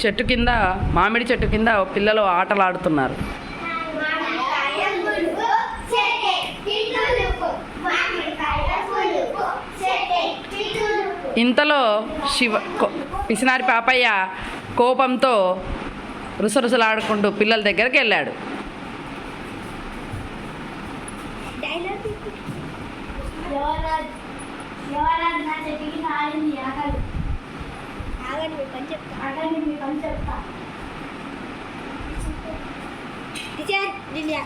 చెట్టు కింద మామిడి చెట్టు కింద పిల్లలు ఆటలు ఆడుతున్నారు ఇంతలో శివ పిసినారి పాపయ్య కోపంతో రుసరుసలాడుకుంటూ పిల్లల దగ్గరికి వెళ్ళాడు. యువరాజ్ నా చెట్టుకి నాడింది ఆకలి ఆగండి మీ పని చెప్తా. ఆగండి మీ పని చెప్తా. టీచర్ దివ్య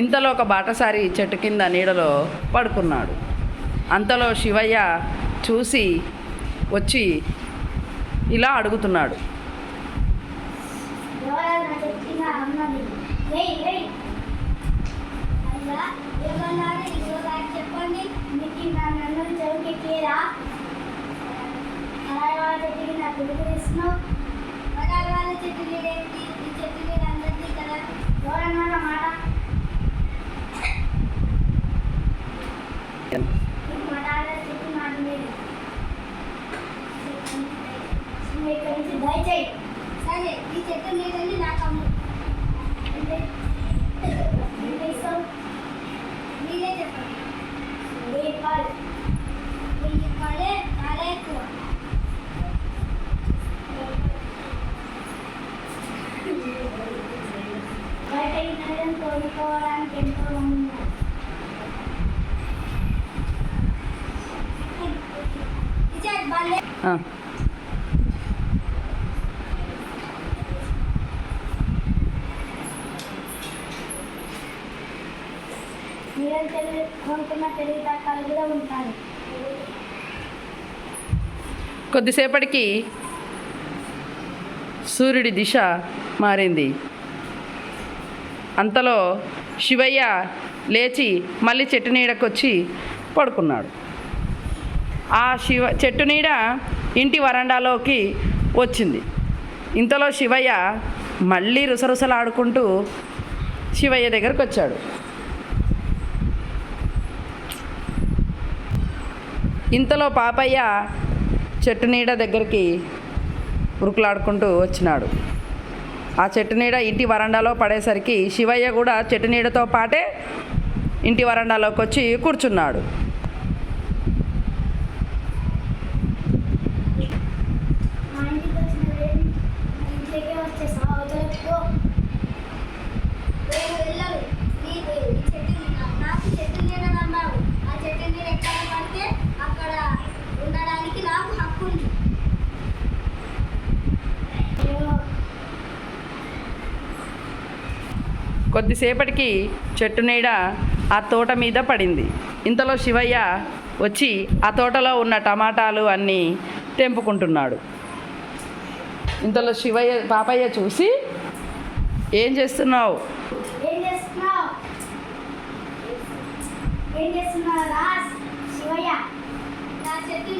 ఇంతలో ఒక బాటసారి చెట్టు కింద నీడలో పడుకున్నాడు. అంతలో శివయ్య చూసి వచ్చి ఇలా అడుగుతున్నాడు. యువరాజ్ నా చెట్టుకి చెప్పండి. మీకు నా నన్ను చెవికెక్కేరా అలాగే వాళ్ళ చెట్టుకి నా పిలుపు ఇస్తున్నావు వాళ్ళ చెట్టు లేదేంటి చెట్టు లేదు అందరికీ కదా. మాట నీకు మటాల చెట్టు మాట లేదు నువ్వు ఇక్కడి నుంచి దయచేయి సరే ఈ చెట్టు లేదండి నాకు అమ్ము అంటే ఎంత ఇస్తావు మీరే చెప్పండి వెయ్యి రూపాయలు వెయ్యి రూపాయలే చాలా ఎక్కువ నగరం తోడుకోవడానికి ఎంతో తెలివితేటలు కూడా ఉంటాయి కొద్దిసేపటికి సూర్యుడి దిశ మారింది. అంతలో శివయ్య లేచి మళ్ళీ చెట్టు నీడకొచ్చి పడుకున్నాడు. ఆ శివ చెట్టు నీడ ఇంటి వరండాలోకి వచ్చింది. ఇంతలో శివయ్య మళ్ళీ రుసరుసలాడుకుంటూ శివయ్య దగ్గరకు వచ్చాడు ఇంతలో పాపయ్య చెట్టు నీడ దగ్గరికి ఉరుకులాడుకుంటూ వచ్చినాడు. ఆ చెట్టు నీడ ఇంటి వరండాలో పడేసరికి శివయ్య కూడా చెట్టు నీడతో పాటే ఇంటి వరండాలోకి వచ్చి కూర్చున్నాడు మా ఇంటికి వచ్చిన వేడి ఇంట్లోకే వచ్చేసా వదలకపో నేను వెళ్ళను నీకు ఈ చెట్టు నీడ- నాకు చెట్టు నీడని అన్నావు ఆ చెట్టు నీడ ఎక్కడ పడితే అక్కడ ఉండడానికి నాకు హక్కు ఉంది కొద్దిసేపటికి చెట్టు నీడ ఆ తోట మీద పడింది. ఇంతలో శివయ్య వచ్చి ఆ తోటలో ఉన్న టమాటాలు అన్నీ తెంపుకుంటున్నాడు. ఇంతలో శివయ్య పాపయ్య చూసి ఏం చేస్తున్నావు? చెట్టు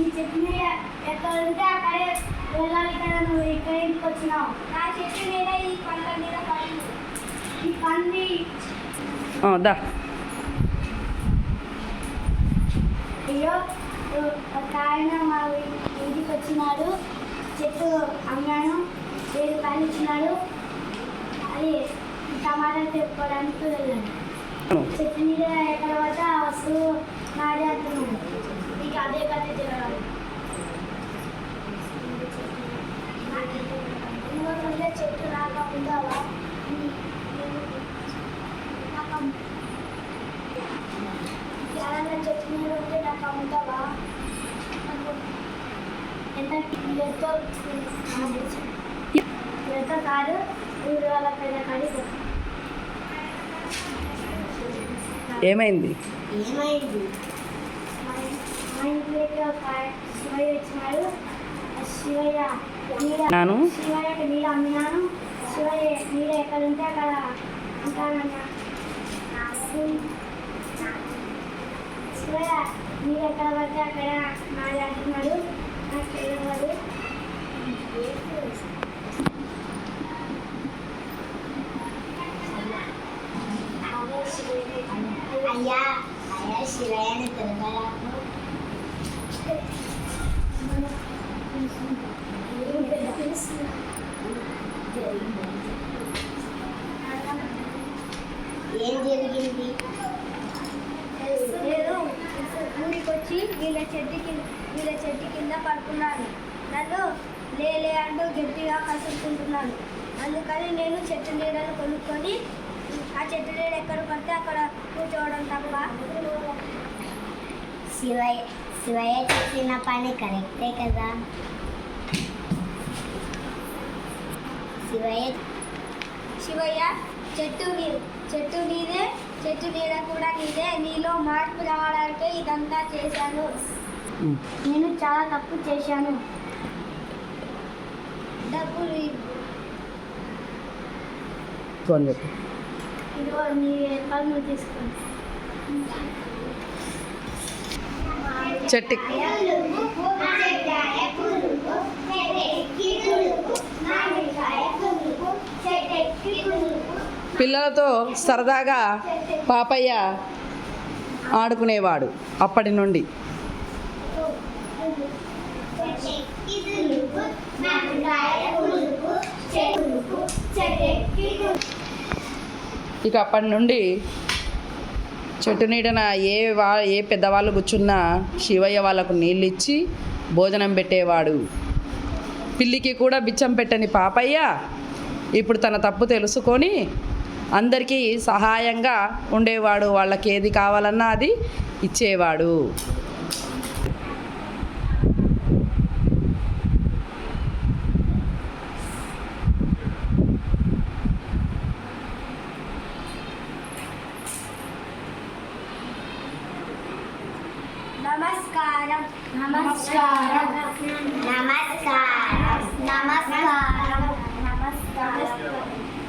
ఈ చెట్టు ఎక్కడ ఉంటే అక్కడే వెళ్ళాలి కదా నువ్వు ఇక్కడ ఇంటికి వచ్చినావు? నా చెట్టు నీడ ఈ పండ్ల మీద పడింది. ఈ పంది దా. అయ్యో ఒక ఆయన మా ఇంటికి వచ్చినాడు. చెట్టు అమ్మాను ఏడు రూపాయలు ఇచ్చినాడు. అది టమాటాలు తెప్పుకోవడానికి వెళ్ళాను. చెట్టు మీద ఆ వస్తువు నాడే అంటున్నాడు. నీకు అదే కథ జరగాలి చెట్టు రాక ఉందావా నాకు అమ్ము. ఎవరైనా చెట్టు మీద ఉంటే నాకు అమ్ముతావా? నాకు ఎంత ఎంతో ఎంతో కాదు? ఊరు వాళ్ళ పైన కాడి ఏమైంది? మా శివయ్య వచ్చినాడు. నేను. మీరు అమ్మినాను. ఎక్కడ ఉంటే ఎక్కడ పడితే అక్కడ మాట్లాడుతున్నాడు. నాకు తెలియదు. ఏం జరిగింది? నేను ఊరికి వచ్చి వీళ్ళ చెట్టు కింద వీళ్ళ చెట్టు కింద పడుకున్నాను. నన్ను లేలే అంటూ గట్టిగా కసురుకుంటున్నాను. అందుకని నేను చెట్టు నీడను కొనుక్కొని ఆ చెట్టు నీడ ఎక్కడ పడితే అక్కడ కూర్చోవడం తప్ప. శివయ్య శివయ్య చేసిన పని కరెక్టే కదా? శివయ్య. శివయ్య చెట్టు చెట్టు నీదే చెట్టు నీడ కూడా నీదే నీలో మార్పు రావడానికే ఇదంతా చేశాను. నేను చాలా తప్పు చేశాను. డబ్బులు చెప్పు ఇదిగో నీ పనులు తీసుకోండి చెట్టు. పిల్లలతో సరదాగా పాపయ్య ఆడుకునేవాడు అప్పటి నుండి. ఇక అప్పటి నుండి చెట్టు నీడన ఏ వా ఏ పెద్దవాళ్ళు కూర్చున్నా శివయ్య వాళ్ళకు నీళ్ళు ఇచ్చి భోజనం పెట్టేవాడు. పిల్లికి కూడా బిచ్చం పెట్టని పాపయ్య ఇప్పుడు తన తప్పు తెలుసుకొని అందరికీ సహాయంగా ఉండేవాడు. వాళ్ళకి ఏది కావాలన్నా అది ఇచ్చేవాడు. నమస్కారం. నమస్కారం. నమస్కారం. నమస్కారం. నమస్కారం.